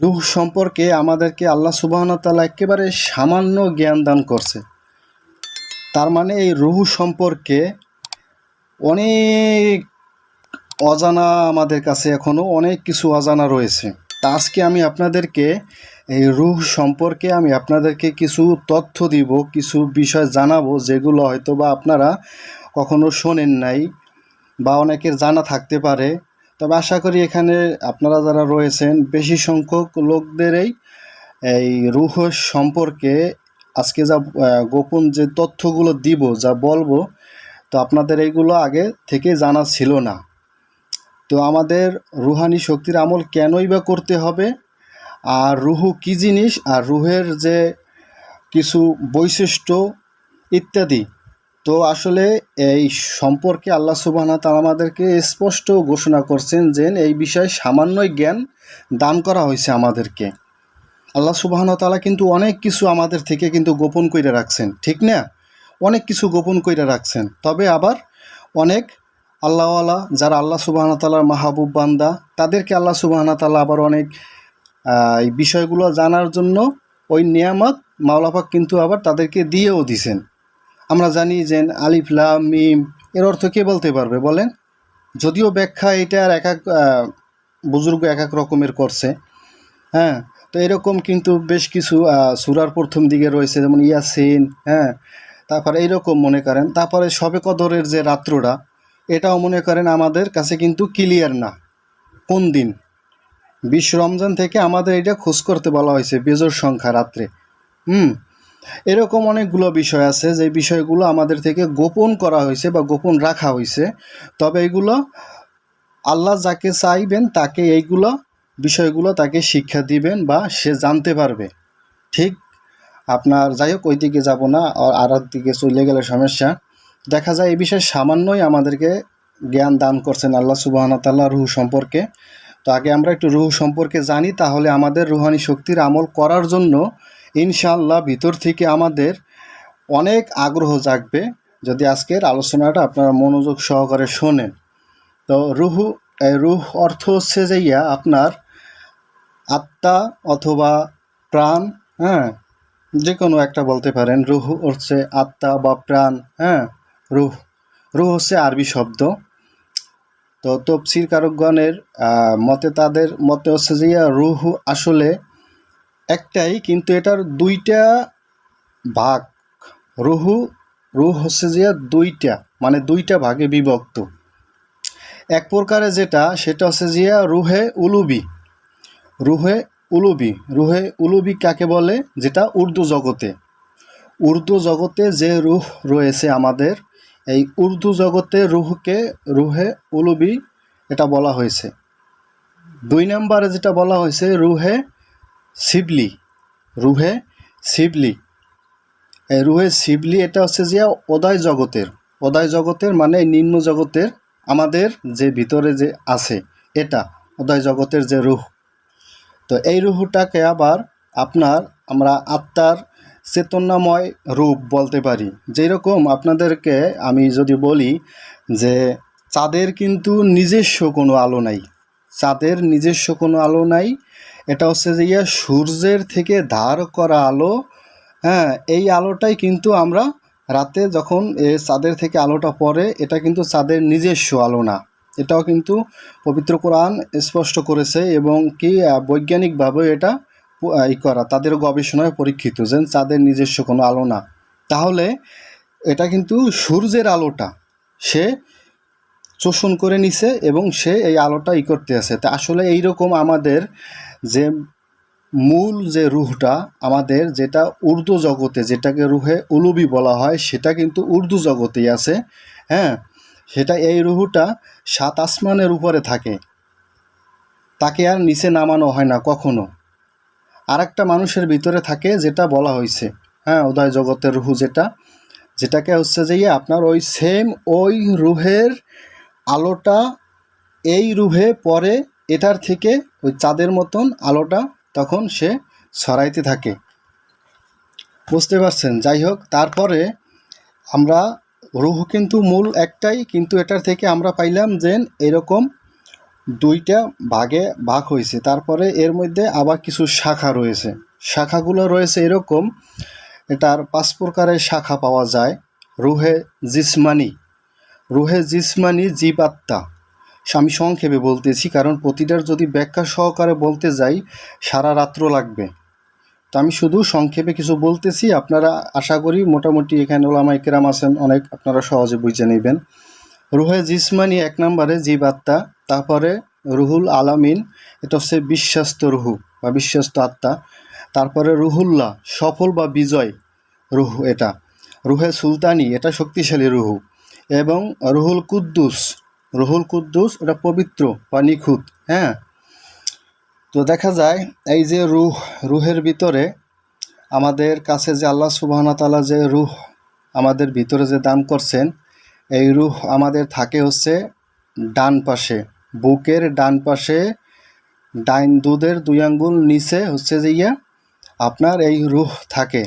রুহ সম্পর্কে আমাদেরকে আল্লাহ সুবাহন তাআলা একেবারে সামান্য জ্ঞান দান করছে। তার মানে এই রুহ সম্পর্কে অনেক অজানা আমাদের কাছে এখনও অনেক কিছু অজানা রয়েছে। তা আজকে আমি আপনাদেরকে এই রুহ সম্পর্কে আমি আপনাদেরকে কিছু তথ্য দিব, কিছু বিষয় জানাব, যেগুলো হয়তো বা আপনারা কখনো শোনেন নাই বা অনেকের জানা থাকতে পারে। তবে আশা করি এখানে আপনারা যারা রয়েছেন, বেশি সংখ্যক লোকদেরই এই রুহ সম্পর্কে আজকে যা গোপন যে তথ্যগুলো দিব, যা বলব, তো আপনাদের এইগুলো আগে থেকে জানা ছিল না। তো আমাদের রুহানি শক্তির আমল কেনই বা করতে হবে, আর রুহু কী জিনিস, আর রুহের যে কিছু বৈশিষ্ট্য ইত্যাদি তো আসলে এই সম্পর্কে আল্লাহ সুবাহনা তাআলা আমাদেরকে স্পষ্ট ঘোষণা করছেন যে এই বিষয়ে সামান্যই জ্ঞান দান করা হয়েছে আমাদেরকে। আল্লাহ সুবাহন তাআলা কিন্তু অনেক কিছু আমাদের থেকে কিন্তু গোপন করে রাখছেন, ঠিক না? অনেক কিছু গোপন করে রাখছেন। তবে আবার অনেক আল্লাহওয়ালা যারা আল্লাহ সুবাহন তালার মাহবুব বান্দা, তাদেরকে আল্লাহ সুবাহন তাআলা আবার অনেক এই বিষয়গুলো জানার জন্য ওই নিয়ামত মাওলাপাক কিন্তু আবার তাদেরকে দিয়েও দিছেন। আমরা জানি যে আলিফ, লাম, মিম, এর অর্থ কে বলতে পারবে বলেন? যদিও ব্যাখ্যা এটার এক এক বুজুর্গ এক এক রকমের করছে। হ্যাঁ তো এরকম কিন্তু বেশ কিছু সুরার প্রথম দিকে রয়েছে, যেমন ইয়াসিন হ্যাঁ তারপরে এইরকম মনে করেন। তারপরে সবে কদরের যে রাত্রটা, এটাও মনে করেন আমাদের কাছে কিন্তু ক্লিয়ার না। কোন দিন? বিশ রমজান থেকে আমাদের এটা খোঁজ করতে বলা হয়েছে, বেজোর সংখ্যা রাত্রে। হুম এরকম অনেকগুলো বিষয় আছে, যে বিষয়গুলো আমাদের থেকে গোপন করা হয়েছে বা গোপন রাখা হয়েছে। তবে এগুলো আল্লাহ যাকে চাইবেন, তাকে এইগুলো বিষয়গুলো তাকে শিক্ষা দিবেন বা সে জানতে পারবে। ঠিক আপনার, যাই হোক ওই দিকে যাব না, আর আর দিকে চলে গেলে সমস্যা। দেখা যায় এই বিষয়ে সামান্যই আমাদেরকে জ্ঞান দান করছেন আল্লাহ সুবাহন তাল্লাহ রুহ সম্পর্কে। তো আগে আমরা একটু রুহু সম্পর্কে জানি, তাহলে আমাদের রুহানি শক্তির আমল করার জন্য ইনশাআল্লাহ ভিতর থেকে আমাদের অনেক আগ্রহ জাগবে যদি আজকের আলোচনাটা আপনারা মনোযোগ সহকারে শোনেন। তো রুহু রুহ অর্থ হচ্ছে যে ইয়া, আপনার আত্মা অথবা প্রাণ হ্যাঁ যে কোনো একটা বলতে পারেন। রুহ হচ্ছে আত্মা বা প্রাণ হ্যাঁ রুহ। রুহ হচ্ছে আরবি শব্দ। তো তফসির কারকগণের মতে তাদের মতে হচ্ছে যে রুহ আসলে একটাই, কিন্তু এটার দুইটা ভাগ। রুহু, রুহ হচ্ছে যে দুইটা মানে দুইটা ভাগে বিভক্ত। এক প্রকারে যেটা, সেটা হচ্ছে যে রুহে উলুবি। রুহে উলুবি। রুহে উলুবি কাকে বলে? যেটা উর্দু জগতে। উর্দু জগতে যে রুহ রয়েছে আমাদের, এই উর্দু জগতে রুহকে, রুহে উলুবি এটা বলা হয়েছে। দুই নম্বরে যেটা বলা হয়েছে, রুহে শিবলি, রুহে শিবলি। রুহে শিবলি এটা হচ্ছে যে অদায় জগতের। অদায় জগতের মানে নিম্ন জগতের আমাদের যে ভিতরে যে আছে, এটা ওদয় জগতের যে রুহ। তো এই রুহটাকে আবার আপনার আমরা আত্মার চেতনাময় রূপ বলতে পারি। যেরকম আপনাদেরকে আমি যদি বলি যে চাঁদের কিন্তু নিজস্ব কোনো আলো নাই। চাঁদের নিজস্ব কোনো আলো নাই এটা হচ্ছে যে ইয়া, সূর্যের থেকে ধার করা আলো। হ্যাঁ এই আলোটাই কিন্তু আমরা রাতে যখন এ চাঁদের থেকে আলোটা পড়ে, এটা কিন্তু চাঁদের নিজস্ব আলো না। এটাও কিন্তু পবিত্র কোরআন স্পষ্ট করেছে এবং কি বৈজ্ঞানিকভাবে এটা ই করা, তাদের গবেষণায় পরীক্ষিত যে চাঁদের নিজস্ব কোনো আলো না। তাহলে এটা কিন্তু সূর্যের আলোটা সে শোষণ করে নিছে এবং সে এই আলোটা ই করতে আছে। তা আসলে এইরকম আমাদের যে মূল যে রুহটা আমাদের যেটা উর্দু জগতে যেটাকে রুহে উলুবি বলা হয়, সেটা কিন্তু উর্দু জগতেই আছে। হ্যাঁ সেটা এই রুহুটা সাত আসমানের উপরে থাকে। তাকে আর নিচে নামানো হয় না কখনো। আর একটা মানুষের ভিতরে থাকে যেটা বলা হয়েছে। হ্যাঁ উদয় জগতের রুহু যেটা, যেটাকে হচ্ছে যে ইয়ে আপনার ওই সেম ওই রুহের আলোটা এই রুহে পরে এটার থেকে ওই চাঁদের মতন আলোটা তখন সে ছড়াইতে থাকে। বুঝতে পারছেন? যাই হোক, তারপরে আমরা রুহ কিন্তু মূল একটাই, কিন্তু এটার থেকে আমরা পাইলাম যে এরকম দুইটা ভাগে ভাগ হয়েছে। তারপরে এর মধ্যে আবার কিছু শাখা রয়েছে। শাখাগুলো রয়েছে এরকম, এটার পাঁচ প্রকারের শাখা পাওয়া যায়। রুহে জিসমানি। রুহে জিসমানি জীবাত্মা আমি সংক্ষেপে বলতেছি, কারণ প্রতিটার যদি ব্যাখ্যা সহকারে বলতে যাই, সারা রাত্র লাগবে। তো আমি শুধু সংক্ষেপে কিছু বলতেছি, আপনারা আশা করি মোটামুটি এখানে ওলামাই কেরাম আছেন, অনেক আপনারা সহজে বুঝে নেবেন। রুহে জিসমানি এক নম্বরে জীবাত্মা তারপরে রুহুল আলামিন এটা হচ্ছে বিশ্বাস্ত রুহু বা বিশ্বাস্ত আত্মা। তারপরে রুহুল্লাহ, সফল বা বিজয় রুহ এটা। রুহে সুলতানি, এটা শক্তিশালী রুহু। এবং রুহুল কুদ্দুস রুহুল কুদ্দুস এটা পবিত্র বা নিখুঁত হ্যাঁ? তো দেখা যায়, এই যে রুহ, রুহের ভিতরে আমাদের কাছে যে আল্লাহ সুবাহনা তালা যে রুহ আমাদের ভিতরে যে দান করছেন, এই রুহ আমাদের থাকে হচ্ছে ডান পাশে, বুকের ডান পাশে, ডাইন দুধের দুই আঙ্গুল নিচে হচ্ছে যে ইয়া, আপনার এই রুহ থাকে।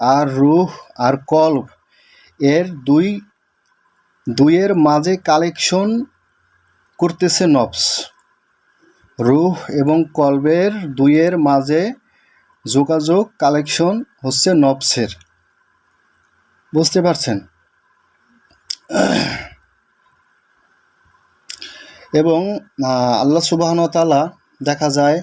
আর রুহ আর কল্ব, এর দুই দুইয়ের মাঝে কালেকশন করতেছে নবস। রুহ এবং কলবের দুইয়ের মাঝে যোগাযোগ কালেকশন হচ্ছে নবসের। বুঝতে পারছেন? এবং আল্লাহ সুবাহন তালা দেখা যায়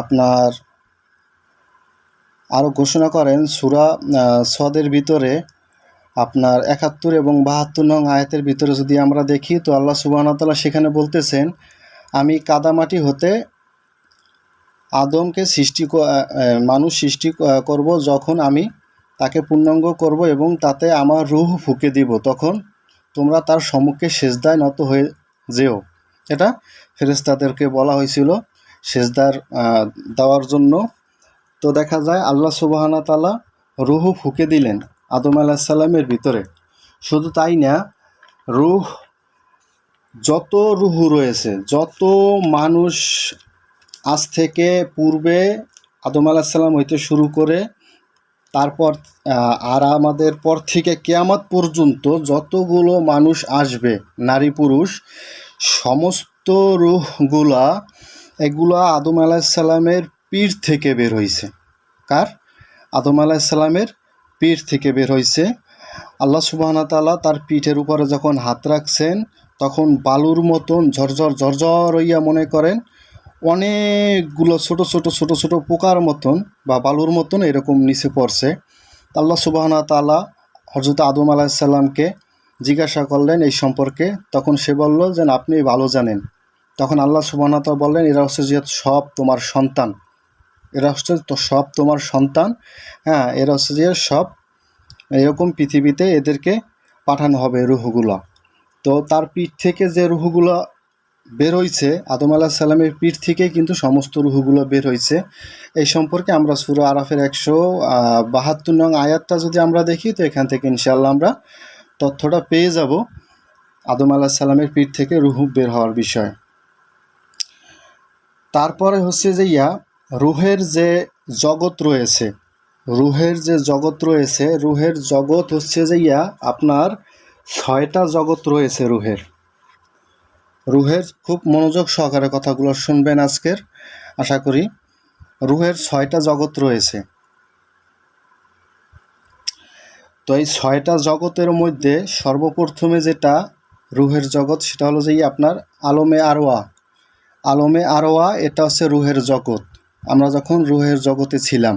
আপনার আরও ঘোষণা করেন, সুরা সদের ভিতরে আপনার একাত্তর এবং বাহাত্তর নং আয়াতের ভিতরে যদি আমরা দেখি, তো আল্লাহ সুবাহন তালা সেখানে বলতেছেন, আমি কাদামাটি হতে আদমকে সৃষ্টি মানুষ সৃষ্টি করব যখন আমি তাকে পূর্ণাঙ্গ করব এবং তাতে আমার রুহ ফুঁকে দিব। তখন তোমরা তার সম্মুখে সেজদায় নত হয়ে যেও। এটা ফেরেস্তাদেরকে বলা হয়েছিল সেজদার দেওয়ার জন্য। তো দেখা যায় আল্লাহ সুবাহানা তালা রুহু ফুঁকে দিলেন। আদম আলাহিসাল্লামের ভিতরে। শুধু তাই না, রুহ, যত রুহু রয়েছে, যত মানুষ আজ থেকে পূর্বে আদম আলাহিসাল্লাম হইতে শুরু করে, তারপর আর আমাদের পর থেকে কেয়ামত পর্যন্ত যতগুলো মানুষ আসবে, নারী পুরুষ, সমস্ত রুহগুলা, এগুলা আদম আলাহিসাল্লামের পীর থেকে বের হয়েছে কার? আদম আলাহিসাল্লামের পীর থেকে বের হয়েছে আল্লাহ সুবাহনা তালা তার পিঠের উপরে যখন হাত রাখছেন, তখন বালুর মতন ঝরঝর ঝরঝর হইয়া মনে করেন, অনেকগুলো ছোট ছোট ছোট ছোট পোকার মতন বা বালুর মতন এরকম নিচে পড়ছে। আল্লাহ সুবাহনা তালা হজরত আদম আলাহিসাল্লামকে জিজ্ঞাসা করলেন এই সম্পর্কে। তখন সে বলল যে আপনি ভালো জানেন। তখন আল্লাহ সুবাহনা তালা বললেন, এরা হচ্ছে যে সব তোমার সন্তান। এরা হচ্ছে সব তোমার সন্তান। হ্যাঁ এরা হচ্ছে যে সব এরকম পৃথিবীতে এদেরকে পাঠানো হবে রুহগুলা। তো তার পিঠ থেকে যে রুহগুলো বের হয়েছে আদম আলাহ সাল্লামের পিঠ থেকে কিন্তু সমস্ত রুহগুলো বের হয়েছে এই সম্পর্কে আমরা সুরা আরাফের একশো বাহাত্তর নং আয়াতটা যদি আমরা দেখি, তো এখান থেকে ইনশাল্লাহ আমরা তথ্যটা পেয়ে যাব আদম আলাহ সাল্লামের পিঠ থেকে রুহু বের হওয়ার বিষয়। তারপরে হচ্ছে যে ইয়া রুহের যে জগৎ রয়েছে, রুহের যে জগৎ রয়েছে, রুহের জগৎ হচ্ছে যে ইয়া, আপনার ছয়টা জগৎ রয়েছে রুহের। রুহের খুব মনোযোগ সহকারে কথাগুলো শুনবেন আজকের, আশা করি। রুহের ছয়টা জগৎ রয়েছে। তো এই ছয়টা জগতের মধ্যে সর্বপ্রথমে যেটা রুহের জগৎ, সেটা হলো যে আপনার আলমে আরোয়া আলমে আরোয়া এটা হচ্ছে রুহের জগৎ। আমরা যখন রুহের জগতে ছিলাম,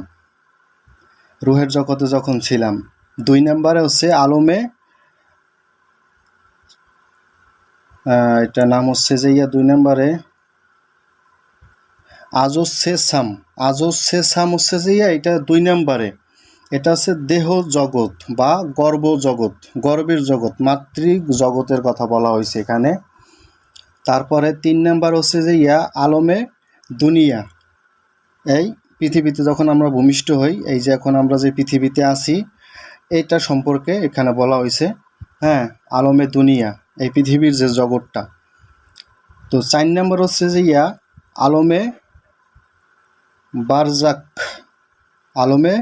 রুহের জগতে যখন ছিলাম, দুই নম্বরে হচ্ছে আলমে এটা নাম হচ্ছে যে ইয়া দুই নম্বরে আজসে সাম আজসে সাম হচ্ছে যে ইয়া, এটা দুই নম্বরে। এটা হচ্ছে দেহ জগৎ বা গর্ব জগৎ, গর্বের জগৎ, মাতৃক জগতের কথা বলা হয়েছে এখানে। তারপরে তিন নাম্বার হচ্ছে যে ইয়া, আলমে দুনিয়া। এই পৃথিবীতে যখন আমরা ভূমিষ্ঠ হই, এই যে এখন আমরা যে পৃথিবীতে আছি, এটা সম্পর্কে এখানে বলা হয়েছে হ্যাঁ আলমে দুনিয়া, এই পৃথিবীর যে জগৎটা। তো চার নাম্বার হচ্ছে যে ইয়া, আলমে বারজাক আলমে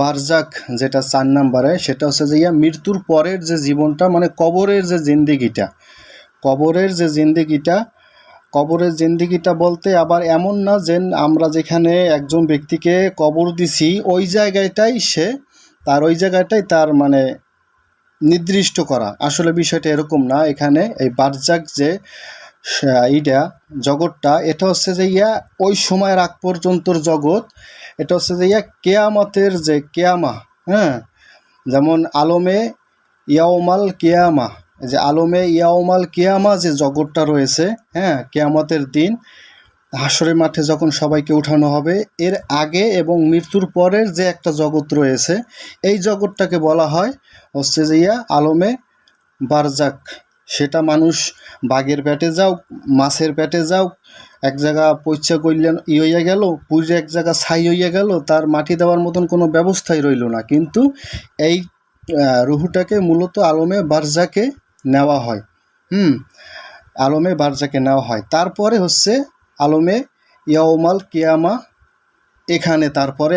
বারজাক যেটা চার নাম্বারে, সেটা হচ্ছে যে ইয়া, মৃত্যুর পরের যে জীবনটা মানে কবরের যে জিন্দিগিটা, কবরের যে জিন্দিগিটা কবরের জিন্দিগিটা বলতে আবার এমন না যে আমরা যেখানে একজন ব্যক্তিকে কবর দিছি, ওই জায়গাটাই সে, তার ওই জায়গাটাই তার মানে নির্দিষ্ট করা। আসলে বিষয়টা এরকম না। এখানে এই বারজাক যে এইটা জগৎটা, এটা হচ্ছে যে ইয়া ওই সময়ের আগ পর্যন্তর জগৎ। এটা হচ্ছে যে ইয়া কেয়ামতের যে কেয়ামা হ্যাঁ? যেমন আলমে ইয়াওমাল কেয়ামা। যে আলমে ইয়াওমাল কেয়ামা যে জগৎটা রয়েছে হ্যাঁ কেয়ামতের দিন হাসরের মাঠে যখন সবাইকে উঠানো হবে, এর আগে এবং মৃত্যুর পরের যে একটা জগৎ রয়েছে, এই জগৎটাকে বলা হয় হচ্ছে যে ইয়া আলমে বারজাক। সেটা মানুষ বাঘের পেটে যাও, মাছের পেটে যাও, এক জায়গা পয়সা করলেন ই হইয়া গেল পুজো এক জায়গা ছাই হইয়া গেল, তার মাটি দেওয়ার মতন কোনো ব্যবস্থাই রইল না। কিন্তু এই রুহুটাকে মূলত আলমে বারজাকে নেওয়া হয়। হুম আলমে বারজাকে নেওয়া হয়। তারপরে হচ্ছে আলমে ইয়াওমাল কিয়ামা এখানে তারপরে